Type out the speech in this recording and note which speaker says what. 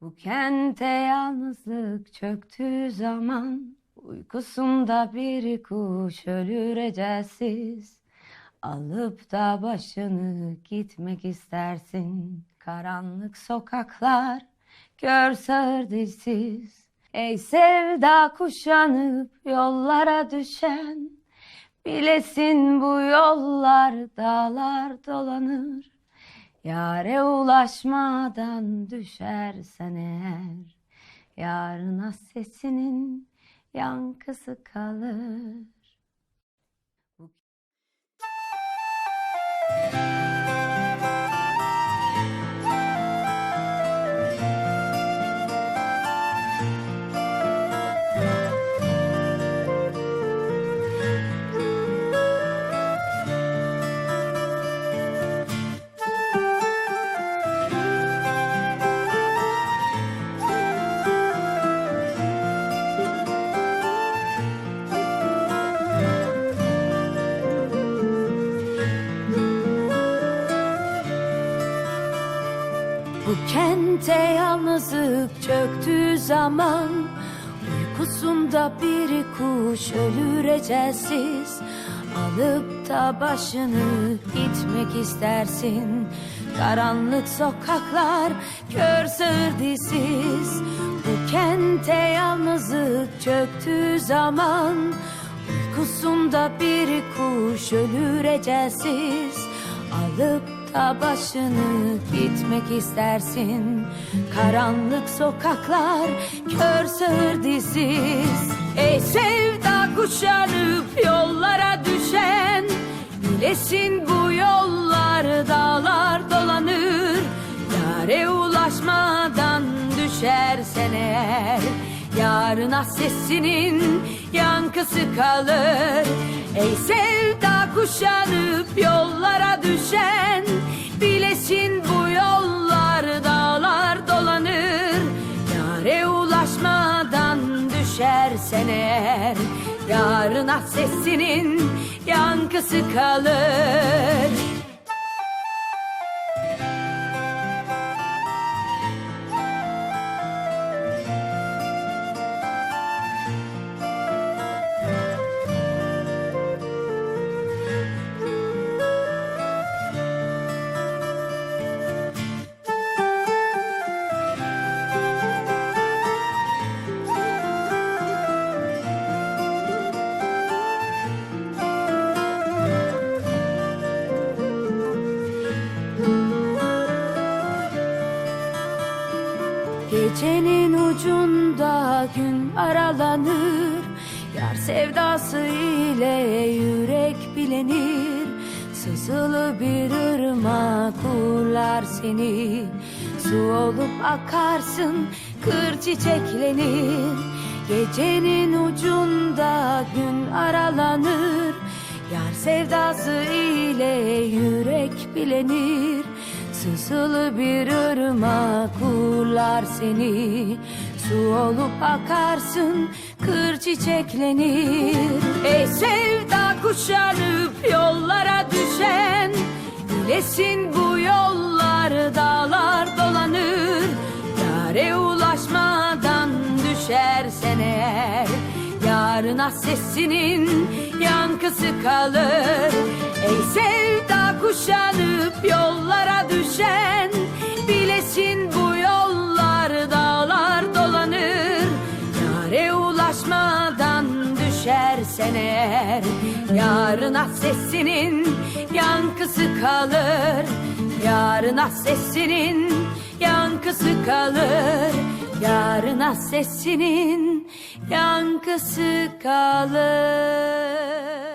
Speaker 1: Bu kente yalnızlık çöktüğü zaman. Uykusunda bir kuş ölür ecelsiz. Alıp da başını gitmek istersin. Karanlık sokaklar gör sağır dilsiz. Ey sevda kuşanıp yollara düşen. Bilesin bu yollar dağlar dolanır Yare ulaşmadan düşersen eğer. Yarına sesinin yankısı kalır Bu kente yalnızlık çöktüğü zaman. Uykusunda bir kuş ölür ecelsiz. Alıp da başını gitmek istersin. Karanlık sokaklar kör sığır Bu kente yalnızlık çöktüğü zaman. Uykusunda bir kuş ölür ecelsiz. Alıp da başını gitmek istersin. Karanlık sokaklar kör sığır dizsiz Ey sevda kuşanıp yollara düşen. Bilesin bu yollar dağlar dolanır. Yare ulaşmadan düşersen eğer Yarına sesinin yankısı kalır. Ey sevda kuşanıp yollara düşen Bilesin bu yollar dağlar dolanır. Yare ulaşmadan düşersen eğer Yarına sesinin yankısı kalır Gecenin ucunda gün aralanır. Yar sevdası ile yürek bilenir. Sızılı bir ırmak uğurlar seni. Su olup akarsın kır çiçeklenir. Gecenin ucunda gün aralanır. Yar sevdası ile yürek bilenir Sızılı bir ırmak uğurlar seni. Su olup akarsın kır çiçeklenir Ey sevda kuşanıp yollara düşen Bilesin bu yollar dağlar dolanır. Yare ulaşmadan düşersen eğer Yarına sesinin yankısı kalır Ey sevda kuşanıp yollara düşen Bilesin bu yollar dağlar dolanır. Yare ulaşmadan düşersen eğer Yarına sesinin yankısı kalır. Yarına sesinin yankısı kalır Yarına sesinin yankısı kalır